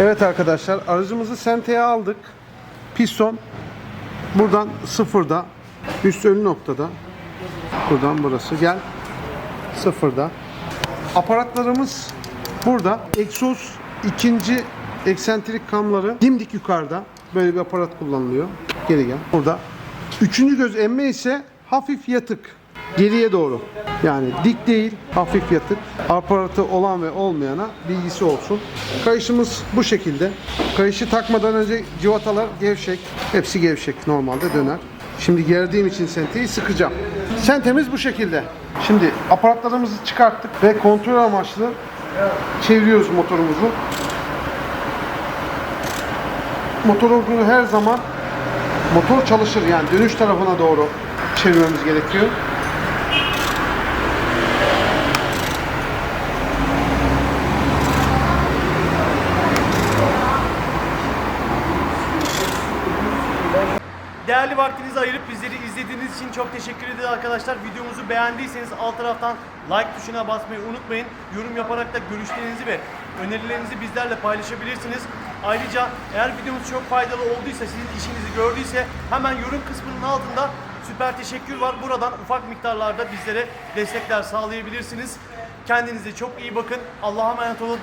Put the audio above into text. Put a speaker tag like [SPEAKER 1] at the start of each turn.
[SPEAKER 1] Evet arkadaşlar aracımızı senteye aldık. Piston buradan sıfırda. Üst ölü noktada. Buradan burası. Gel. Sıfırda. Aparatlarımız burada. Egzoz ikinci eksentrik kamları dimdik yukarıda. Böyle bir aparat kullanılıyor. Geri gel. Burada. Üçüncü göz emme ise hafif yatık. Geriye doğru. Yani dik değil, hafif yatık. Aparatı olan ve olmayana bilgisi olsun. Kayışımız bu şekilde. Kayışı takmadan önce civatalar gevşek. Hepsi gevşek normalde döner. Şimdi gerdiğim için senteyi sıkacağım. Sentemiz bu şekilde. Şimdi aparatlarımızı çıkarttık ve kontrol amaçlı çeviriyoruz motorumuzu. Motorumuzu her zaman motor çalışır yani dönüş tarafına doğru çevirmemiz gerekiyor.
[SPEAKER 2] Değerli vaktinizi ayırıp bizleri izlediğiniz için çok teşekkür ederiz arkadaşlar. Videomuzu beğendiyseniz alt taraftan like tuşuna basmayı unutmayın. Yorum yaparak da görüşlerinizi ve önerilerinizi bizlerle paylaşabilirsiniz. Ayrıca eğer videomuz çok faydalı olduysa, sizin işinizi gördüyse hemen yorum kısmının altında süper teşekkür var. Buradan ufak miktarlarda bizlere destekler sağlayabilirsiniz. Kendinize çok iyi bakın. Allah'a emanet olun.